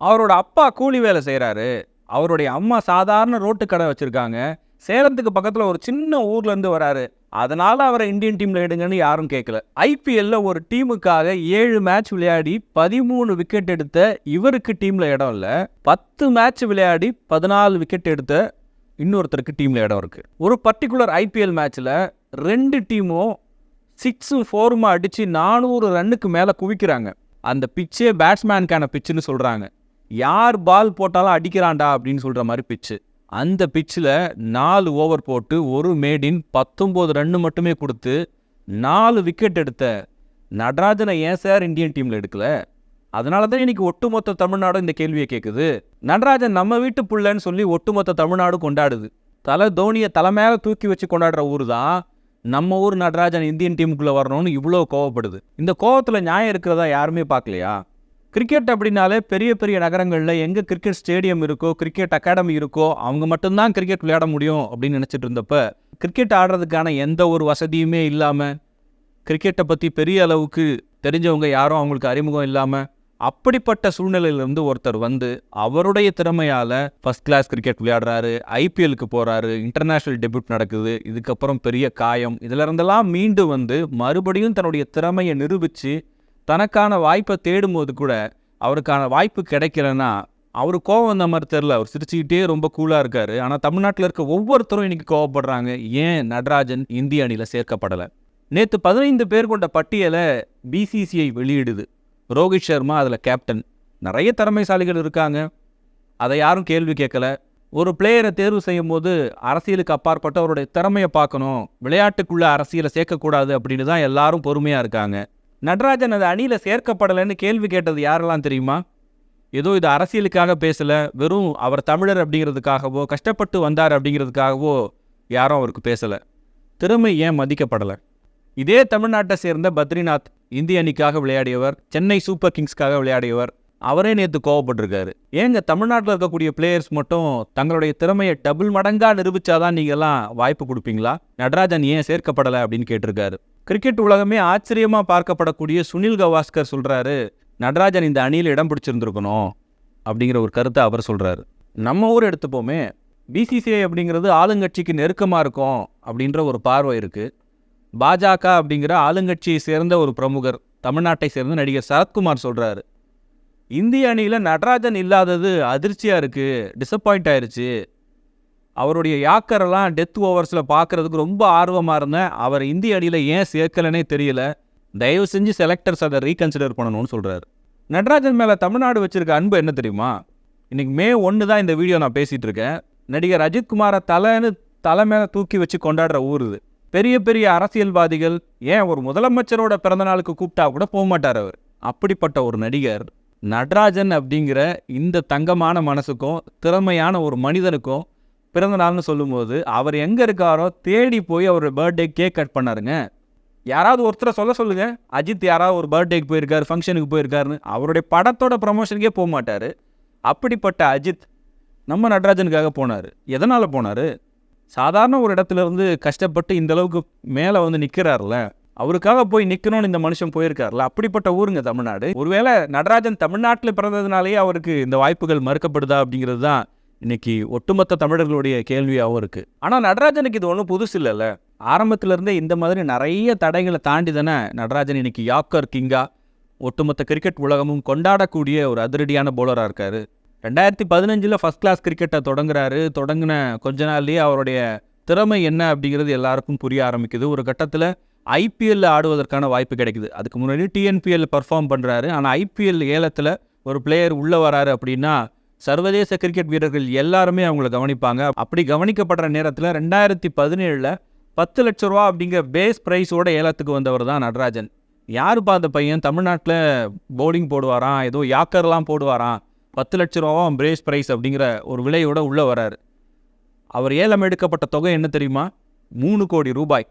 அவரோட அப்பா கூலி வேலை செய்கிறாரு அவருடைய அம்மா சாதாரண ரோட்டு கடை வச்சுருக்காங்க. சேலத்துக்கு பக்கத்தில் ஒரு சின்ன ஊர்லேருந்து வராரு. அதனால அவரை இந்தியன் டீமில் எடுங்கன்னு யாரும் கேட்கல ஐபிஎல்ல ஒரு டீமுக்காக ஏழு மேட்ச் விளையாடி பதிமூணு விக்கெட் எடுத்த இவருக்கு டீமில் இடம் இல்லை. பத்து மேட்ச் விளையாடி பதினாலு விக்கெட் எடுத்த இன்னொருத்தருக்கு டீமில் இடம் இருக்குது ஒரு பர்டிகுலர் ஐபிஎல் மேட்ச்சில் ரெண்டு டீமும் சிக்ஸும் ஃபோருமா அடித்து நானூறு ரன்னுக்கு மேலே குவிக்கிறாங்க. அந்த பிச்சே பேட்ஸ்மேனுக்கான பிச்சுன்னு சொல்கிறாங்க யார் பால் போட்டாலும் அடிக்கிறான்டா அப்படின்னு சொல்கிற மாதிரி பிச்சு அந்த பிச்சில் நாலு ஓவர் போட்டு ஒரு மேடின் பத்தொம்போது ரன்னு மட்டுமே கொடுத்து நாலு விக்கெட் எடுத்த நடராஜனை ஏன் சார் இந்தியன் டீமில் எடுக்கல? அதனால தான் இன்னைக்கு ஒட்டுமொத்த தமிழ்நாடும் இந்த கேள்வியை கேட்குது நடராஜன் நம்ம வீட்டு புள்ளன்னு சொல்லி ஒட்டுமொத்த தமிழ்நாடு கொண்டாடுது. தலை தோனியை தலை மேலே தூக்கி வச்சு கொண்டாடுற ஊர் தான் நம்ம ஊர் நடராஜன் இந்தியன் டீமுக்குள்ளே வரணும்னு இவ்வளோ கோவப்படுது. இந்த கோவத்தில் நியாயம் இருக்கிறதா யாருமே பார்க்கலையா? கிரிக்கெட் அப்படின்னாலே பெரிய பெரிய நகரங்களில் எங்கே கிரிக்கெட் ஸ்டேடியம் இருக்கோ கிரிக்கெட் அகாடமி இருக்கோ அவங்க மட்டும்தான் கிரிக்கெட் விளையாட முடியும் அப்படின்னு நினச்சிட்டு இருந்தப்ப கிரிக்கெட் ஆடுறதுக்கான எந்த ஒரு வசதியுமே இல்லாமல் கிரிக்கெட்டை பற்றி பெரிய அளவுக்கு தெரிஞ்சவங்க யாரும் அவங்களுக்கு அறிமுகம் இல்லாமல் அப்படிப்பட்ட சூழ்நிலையிலிருந்து ஒருத்தர் வந்து அவருடைய திறமையால் ஃபஸ்ட் கிளாஸ் கிரிக்கெட் விளையாடுறாரு ஐபிஎலுக்கு போகிறாரு இன்டர்நேஷ்னல் டெபியூட் நடக்குது இதுக்கப்புறம் பெரிய காயம் இதுல இருந்தெல்லாம் மீண்டு வந்து மறுபடியும் தன்னுடைய திறமையை நிரூபித்து தனக்கான வாய்ப்பை தேடும்போது கூட அவருக்கான வாய்ப்பு கிடைக்கலன்னா அவர் கோவம் வந்த மாதிரி தெரில அவர் சிரிச்சுக்கிட்டே ரொம்ப கூலாக இருக்காரு. ஆனால் தமிழ்நாட்டில் இருக்க ஒவ்வொருத்தரும் இன்னைக்கு கோவப்படுறாங்க. ஏன் நடராஜன் இந்திய அணியில் சேர்க்கப்படலை? நேற்று பதினைந்து பேர் கொண்ட பட்டியலை பிசிசிஐ வெளியிடுது. ரோஹித் சர்மா அதில் கேப்டன் நிறைய திறமைசாலிகள் இருக்காங்க. அதை யாரும் கேள்வி கேட்கல. ஒரு பிளேயரை தேர்வு செய்யும் போது அரசியலுக்கு அப்பாற்பட்ட அவருடைய திறமையை பார்க்கணும். விளையாட்டுக்குள்ள அரசியலை சேர்க்கக்கூடாது அப்படின்னு தான் எல்லாரும் பொறுமையாக இருக்காங்க. நடராஜன் அது அணியில் சேர்க்கப்படலைன்னு கேள்வி கேட்டது யாரெல்லாம் தெரியுமா? ஏதோ இது அரசியலுக்காக பேசல வெறும் அவர் தமிழர் அப்படிங்கிறதுக்காகவோ கஷ்டப்பட்டு வந்தார் அப்படிங்கிறதுக்காகவோ யாரும் அவருக்கு பேசலை. திறமை ஏன் மதிக்கப்படலை? இதே தமிழ்நாட்டை சேர்ந்த பத்ரிநாத் இந்திய அணிக்காக விளையாடியவர் சென்னை சூப்பர் கிங்ஸ்க்காக விளையாடியவர் அவரே நேற்று கோவப்பட்டிருக்காரு. ஏங்க தமிழ்நாட்டில் இருக்கக்கூடிய பிளேயர்ஸ் மட்டும் தங்களுடைய திறமையை டபுள் மடங்கா நிரூபிச்சாதான் நீங்கள்லாம் வாய்ப்பு கொடுப்பீங்களா? நடராஜன் ஏன் சேர்க்கப்படலை அப்படின்னு கேட்டிருக்காரு. கிரிக்கெட் உலகமே ஆச்சரியமா பார்க்கப்படக்கூடிய சுனில் கவாஸ்கர் சொல்றாரு நடராஜன் இந்த அணியில் இடம் பிடிச்சிருந்துருக்கணும். அப்படிங்கிற ஒரு கருத்தை அவர் சொல்றாரு. நம்ம ஊர் எடுத்துப்போமே பிசிசிஐ அப்படிங்கிறது ஆளுங்கட்சிக்கு நெருக்கமாக இருக்கும் அப்படின்ற ஒரு பார்வை இருக்கு. பாஜக அப்படிங்கிற ஆளுங்கட்சியை சேர்ந்த ஒரு பிரமுகர் தமிழ்நாட்டை சேர்ந்த நடிகர் சரத்குமார் சொல்றாரு. இந்திய அணியில் நடராஜன் இல்லாதது அதிர்ச்சியாக இருக்குது டிசப்பாயிண்ட் ஆயிருச்சு. அவருடைய யாக்கரெல்லாம் டெத் ஓவர்ஸில் பார்க்குறதுக்கு ரொம்ப ஆர்வமாக இருந்தேன். அவர் இந்திய அணியில் ஏன் சேர்க்கலனே தெரியல. தயவு செஞ்சு செலக்டர்ஸ் அதை ரீகன்சிடர் பண்ணணும்னு சொல்கிறார் நடராஜன் மேலே தமிழ்நாடு வச்சிருக்க அன்பு என்ன தெரியுமா? இன்னைக்கு மே ஒன்று தான் இந்த வீடியோ நான் பேசிகிட்டு இருக்கேன். நடிகர் அஜித்குமாரை தலைன்னு தலை மேலே தூக்கி வச்சு கொண்டாடுற ஊர் இது. பெரிய பெரிய அரசியல்வாதிகள் ஏன் ஒரு முதலமைச்சரோட பிறந்த நாளுக்கு கூப்பிட்டா கூட போக மாட்டார் அவர். அப்படிப்பட்ட ஒரு நடிகர். நடராஜன் அப்படிங்கிற இந்த தங்கமான மனசுக்கும் திறமையான ஒரு மனிதனுக்கும் பிறந்த நாள்னு சொல்லும்போது அவர் எங்கே இருக்காரோ தேடி போய் அவர் பர்த்டே கேக் கட் பண்ணாருங்க. யாராவது ஒருத்தரை சொல்ல சொல்லுங்க. அஜித் யாராவது ஒரு பர்த்டேக்கு போயிருக்காரு ஃபங்க்ஷனுக்கு போயிருக்காருன்னு அவருடைய படத்தோட ப்ரமோஷனுக்கே போக மாட்டார். அப்படிப்பட்ட அஜித் நம்ம நடராஜனுக்காக போனார். எதனால் போனார்? சாதாரண ஒரு இடத்துல இருந்து கஷ்டப்பட்டு இந்தளவுக்கு மேலே வந்து நிற்கிறாருல அவருக்காக போய் நிற்கணும்னு இந்த மனுஷன் போயிருக்காருல அப்படிப்பட்ட ஊருங்க தமிழ்நாடு. ஒருவேளை நடராஜன் தமிழ்நாட்டில் பிறந்ததுனாலேயே அவருக்கு இந்த வாய்ப்புகள் மறுக்கப்படுதா அப்படிங்கிறது தான் இன்னைக்கு ஒட்டுமொத்த தமிழர்களுடைய கேள்வியாகவும் இருக்கு. ஆனால் நடராஜனுக்கு இது ஒன்றும் புதுசு இல்லைல்ல. ஆரம்பத்திலேருந்தே இந்த மாதிரி நிறைய தடைகளை தாண்டி தானே நடராஜன் இன்னைக்கு யாக்கர் கிங்கா ஒட்டுமொத்த கிரிக்கெட் உலகமும் கொண்டாடக்கூடிய ஒரு அதிரடியான போலராக இருக்கார். ரெண்டாயிரத்தி பதினஞ்சில் ஃபஸ்ட் கிளாஸ் கிரிக்கெட்டை தொடங்குறாரு. தொடங்கின கொஞ்ச நாள்லயே அவருடைய திறமை என்ன அப்படிங்கிறது எல்லாருக்கும் புரிய ஆரம்பிக்குது. ஒரு கட்டத்தில் ஐபிஎல்ல ஆடுவதற்கான வாய்ப்பு கிடைக்குது. அதுக்கு முன்னாடி டிஎன்பிஎல் பர்ஃபார்ம் பண்ணுறாரு ஆனால் ஐபிஎல் ஏலத்தில் ஒரு பிளேயர் உள்ளே வராரு அப்படின்னா சர்வதேச கிரிக்கெட் வீரர்கள் எல்லாருமே அவங்கள கவனிப்பாங்க. அப்படி கவனிக்கப்படுற நேரத்தில் ரெண்டாயிரத்தி பதினேழில் பத்து லட்ச ரூபா அப்படிங்கிற பேஸ் ப்ரைஸோட ஏலத்துக்கு வந்தவர் தான் நடராஜன். யாருப்பா அந்த பையன்? தமிழ்நாட்டில் போர்டிங் போடுவாராம் ஏதோ யாக்கர்லாம் போடுவாராம். பத்து லட்ச ரூபாவும் பிரேஸ் ப்ரைஸ் அப்படிங்கிற ஒரு விலையோட உள்ளே வராரு. அவர் ஏலம் எடுக்கப்பட்ட தொகை என்ன தெரியுமா? மூணு கோடி ரூபாய்.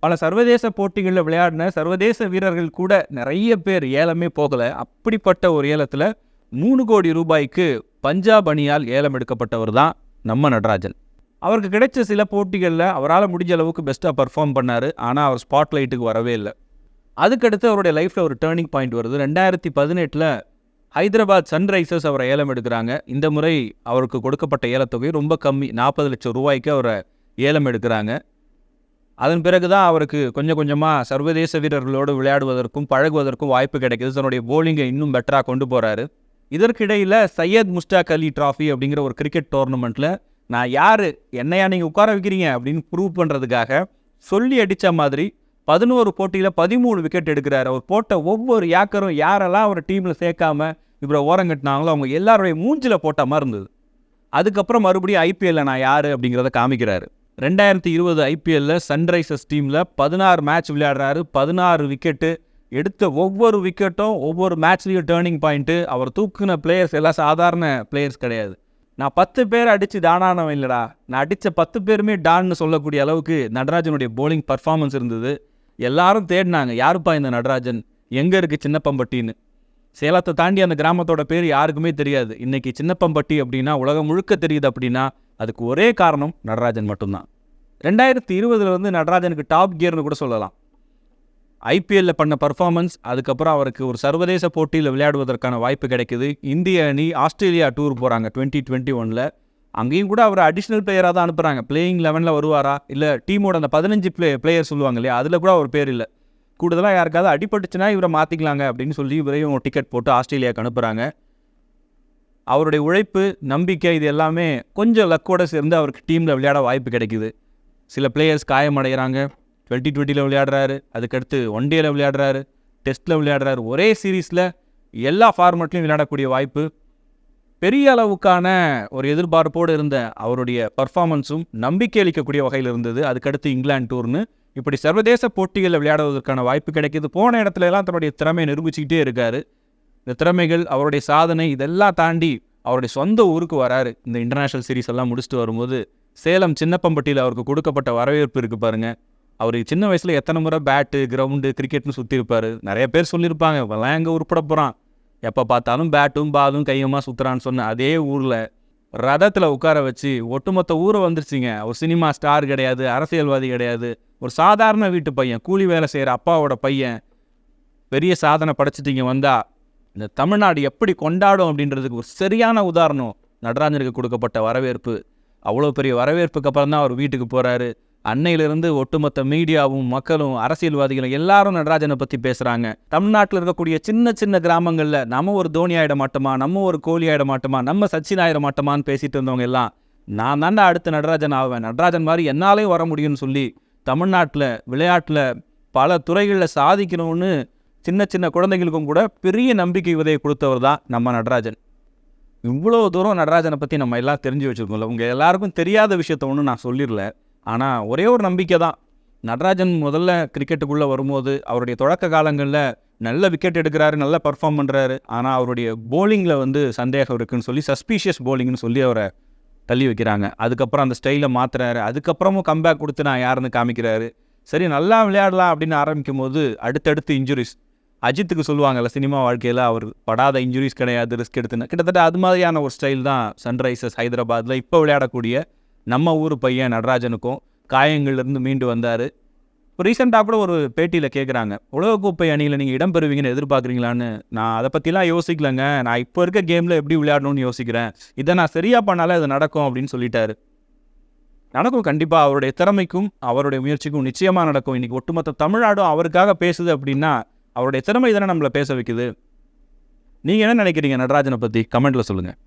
பல சர்வதேச போட்டிகளில் விளையாடின சர்வதேச வீரர்கள் கூட நிறைய பேர் ஏலமே போகலை. அப்படிப்பட்ட ஒரு ஏலத்தில் மூணு கோடி ரூபாய்க்கு பஞ்சாப் அணியால் ஏலம் எடுக்கப்பட்டவர் தான் நம்ம நடராஜன். அவருக்கு கிடைச்ச சில போட்டிகளில் அவரால் முடிஞ்ச அளவுக்கு பெஸ்ட்டாக பர்ஃபார்ம் பண்ணார். ஆனால் அவர் ஸ்பாட்லைட்டுக்கு வரவே இல்லை. அதுக்கடுத்து அவருடைய லைஃப்பில் ஒரு டேர்னிங் பாயிண்ட் வருது. ரெண்டாயிரத்தி பதினெட்டில் ஹைதராபாத் சன்ரைசர்ஸ் அவரை ஏலம் எடுக்கிறாங்க. இந்த முறை அவருக்கு கொடுக்கப்பட்ட ஏலத்தொகை ரொம்ப கம்மி. நாற்பது லட்சம் ரூபாய்க்கு அவரை ஏலம் எடுக்கிறாங்க. அதன் பிறகு தான் அவருக்கு கொஞ்சம் கொஞ்சமாக சர்வதேச வீரர்களோடு விளையாடுவதற்கும் பழகுவதற்கும் வாய்ப்பு கிடைக்குது. தன்னுடைய போலிங்கை இன்னும் பெட்டராக கொண்டு போகிறாரு இதற்கிடையில் சையத் முஸ்டாக் அலி ட்ராஃபி அப்படிங்கிற ஒரு கிரிக்கெட் டோர்னமெண்ட்டில் நான் யார் என்னையா நீங்கள் உட்கார வைக்கிறீங்க அப்படின்னு ப்ரூவ் பண்ணுறதுக்காக சொல்லி அடித்த மாதிரி பதினோரு போட்டியில் பதிமூணு விக்கெட் எடுக்கிறாரு. அவர் போட்ட ஒவ்வொரு யாக்கரும் யாரெல்லாம் அவர் டீமில் சேர்க்காம இவரை ஓரங்கட்டினாங்களோ அவங்க எல்லாருடைய மூஞ்சில் போட்ட மாதிரி இருந்தது. அதுக்கப்புறம் மறுபடியும் ஐபிஎல்ல நான் யார் அப்படிங்கிறத காமிக்கிறாரு. ரெண்டாயிரத்தி இருபது ஐபிஎல்ல சன்ரைசர்ஸ் டீமில் பதினாறு மேட்ச் விளையாடுறாரு. பதினாறு விக்கெட்டு எடுத்த ஒவ்வொரு விக்கெட்டும் ஒவ்வொரு மேட்ச்லேயும் டேர்னிங் பாயிண்ட்டு அவர் தூக்குன பிளேயர்ஸ் எல்லாம் சாதாரண பிளேயர்ஸ் கிடையாது. நான் பத்து பேர் அடித்து டானானவன் இல்லைடா. நான் அடித்த பத்து பேருமே டான்னு சொல்லக்கூடிய அளவுக்கு நடராஜனுடைய போலிங் பர்ஃபார்மன்ஸ் இருந்தது. எல்லாரும் தேடினாங்க யாருப்பா இந்த நடராஜன்? எங்கே இருக்குது சின்னப்பம்பட்டின்னு? சேலத்தை தாண்டி அந்த கிராமத்தோட பேர் யாருக்குமே தெரியாது. இன்னைக்கு சின்னப்பம்பட்டி அப்படின்னா உலகம் முழுக்க தெரியுது அப்படின்னா அதுக்கு ஒரே காரணம் நடராஜன் மட்டும்தான். ரெண்டாயிரத்தி இருபதில் வந்து நடராஜனுக்கு டாப் கியர்னு கூட சொல்லலாம். ஐபிஎல்லில் பண்ண பர்ஃபார்மன்ஸ் அதுக்கப்புறம் அவருக்கு ஒரு சர்வதேச போட்டியில் விளையாடுவதற்கான வாய்ப்பு கிடைக்குது. இந்திய அணி ஆஸ்திரேலியா டூர் போகிறாங்க டுவெண்ட்டி டுவெண்ட்டி ஒனில் அங்கேயும் கூட அவர் அடிஷ்னல் பிளேயராக தான் அனுப்புகிறாங்க பிளேயிங் லெவனில் வருவாரா? இல்லை டீமோட அந்த பதினஞ்சு பிளே பிளேயர் சொல்லுவாங்க இல்லையா? அதில் கூட அவர் பேர் இல்லை. கூடுதலாக யாருக்காவது அடிபட்டுச்சுன்னா இவரை மாற்றிக்கலாங்க அப்படின்னு சொல்லி இவரையும் டிக்கெட் போட்டு ஆஸ்திரேலியாவுக்கு அனுப்புகிறாங்க அவருடைய உழைப்பு நம்பிக்கை இது எல்லாமே கொஞ்சம் லக்கோட சேர்ந்து அவருக்கு டீமில் விளையாட வாய்ப்பு கிடைக்குது. சில பிளேயர்ஸ் காயமடைகிறாங்க. டுவெண்ட்டி டுவெண்ட்டியில் விளையாடுறாரு. அதுக்கடுத்து ஒன் டேயில் விளையாடுறாரு. டெஸ்ட்டில் விளையாடுறாரு. ஒரே சீரீஸில் எல்லா ஃபார்மேட்லையும் விளையாடக்கூடிய வாய்ப்பு. பெரிய அளவுக்கான ஒரு எதிர்பார்ப்போடு இருந்த அவருடைய பர்ஃபார்மன்ஸும் நம்பிக்கை அளிக்கக்கூடிய வகையில் இருந்தது. அதுக்கடுத்து இங்கிலாந்து டூர்னு இப்படி சர்வதேச போட்டிகளில் விளையாடுவதற்கான வாய்ப்பு கிடைக்குது. போன இடத்துல எல்லாம் தன்னுடைய திறமையை நிரூபிச்சுக்கிட்டே இருக்காரு. இந்த திறமைகள் அவருடைய சாதனை இதெல்லாம் தாண்டி அவருடைய சொந்த ஊருக்கு வராரு. இந்த இன்டர்நேஷனல் சீரிஸ் எல்லாம் முடிச்சுட்டு வரும்போது சேலம் சின்னப்பம்பட்டியில் அவருக்கு கொடுக்கப்பட்ட வரவேற்பு இருக்கு பாருங்க. அவர் சின்ன வயசுல எத்தனை முறை பேட்டு கிரவுண்டு கிரிக்கெட்னு சுற்றிருப்பார் நிறைய பேர் சொல்லியிருப்பாங்க இவெல்லாம் எங்கே உருப்பட போகிறான் எப்போ பார்த்தாலும் பேட்டும் பாலும் கையுமா சுற்றுறான்னு சொன்ன அதே ஊரில் ரதத்தில் உட்கார வச்சு ஒட்டுமொத்த ஊரை வந்துருச்சுங்க. ஒரு சினிமா ஸ்டார் கிடையாது அரசியல்வாதி கிடையாது. ஒரு சாதாரண வீட்டு பையன் கூலி வேலை செய்கிற அப்பாவோட பையன் பெரிய சாதனை படைச்சிட்டிங்க வந்தா இந்த தமிழ்நாடு எப்படி கொண்டாடும் அப்படின்றதுக்கு ஒரு சரியான உதாரணம் நடராஜனுக்கு கொடுக்கப்பட்ட வரவேற்பு. அவ்வளோ பெரிய வரவேற்புக்கு அப்புறம் தான் அவர் வீட்டுக்கு போகிறாரு அன்னையிலிருந்து ஒட்டுமொத்த மீடியாவும் மக்களும் அரசியல்வாதிகளும் எல்லாரும் நடராஜனை பற்றி பேசுகிறாங்க தமிழ்நாட்டில் இருக்கக்கூடிய சின்ன சின்ன கிராமங்களில் நம்ம ஒரு தோனி ஆயிட மாட்டோமா? நம்ம ஒரு கோலி ஆயிட மாட்டோமா? நம்ம சச்சின் ஆகிட மாட்டோமான்னு பேசிட்டு இருந்தவங்க எல்லாம் நான் தாண்டா அடுத்து நடராஜன் ஆவேன். நடராஜன் மாதிரி என்னாலையும் வர முடியும்னு சொல்லி தமிழ்நாட்டில் விளையாட்டில் பல துறைகளில் சாதிக்கணும்னு சின்ன சின்ன குழந்தைகளுக்கும் கூட பெரிய நம்பிக்கை உதவி கொடுத்தவர் தான் நம்ம நடராஜன். இவ்வளோ தூரம் நடராஜனை பற்றி நம்ம எல்லாம் தெரிஞ்சு வச்சுருக்கோம்ல. உங்கள் எல்லாருக்கும் தெரியாத விஷயத்த ஒன்றும் நான் சொல்லிடல. ஆனால் ஒரே ஒரு நம்பிக்கை தான். நடராஜன் முதல்ல கிரிக்கெட்டுக்குள்ளே வரும்போது அவருடைய தொடக்க காலங்களில் நல்ல விக்கெட் எடுக்கிறாரு நல்ல பர்ஃபார்ம் பண்ணுறாரு ஆனால் அவருடைய போலிங்கில் வந்து சந்தேகம் இருக்குன்னு சொல்லி சஸ்பீஷியஸ் போலிங்னு சொல்லி அவரை தள்ளி வைக்கிறாங்க. அதுக்கப்புறம் அந்த ஸ்டைலை மாற்றுறாரு அதுக்கப்புறமும் கம்பேக் கொடுத்து நான் யாருன்னு காமிக்கிறாரு. சரி நல்லா விளையாடலாம் அப்படின்னு ஆரம்பிக்கும் போது அடுத்தடுத்து இன்ஜுரிஸ் அஜித்துக்கு சொல்லுவாங்கல்ல சினிமா வாழ்க்கையில் அவர் படாத இன்ஜுரிஸ் கிடையாது ரிஸ்க் எடுத்துன்னு. கிட்டத்தட்ட அது மாதிரியான ஒரு ஸ்டைல் தான் சன்ரைசர்ஸ் ஹைதராபாத்தில் இப்போ விளையாடக்கூடிய நம்ம ஊர் பையன் நடராஜனுக்கும் காயங்கள்லேருந்து மீண்டு வந்தார். இப்போ ரீசெண்டாக கூட ஒரு பேட்டியில் கேட்குறாங்க உலகக்கோப்பை அணியில் நீங்கள் இடம் பெறுவீங்கன்னு எதிர்பார்க்குறீங்களான்னு? நான் அதை பற்றிலாம் யோசிக்கலங்க. நான் இப்போ இருக்க கேமில் எப்படி விளையாடணும்னு யோசிக்கிறேன். இதை நான் சரியாக பண்ணாலே அது நடக்கும் அப்படின்னு சொல்லிட்டாரு. நடக்கும் கண்டிப்பாக அவருடைய திறமைக்கும் அவருடைய முயற்சிக்கும் நிச்சயமாக நடக்கும். இன்றைக்கி ஒட்டுமொத்த தமிழ்நாடும் அவருக்காக பேசுது அப்படின்னா அவருடைய திறமை தானே நம்மளை பேச வைக்குது? நீங்கள் என்ன நினைக்கிறீங்க நடராஜனை பற்றி கமெண்ட்டில் சொல்லுங்கள்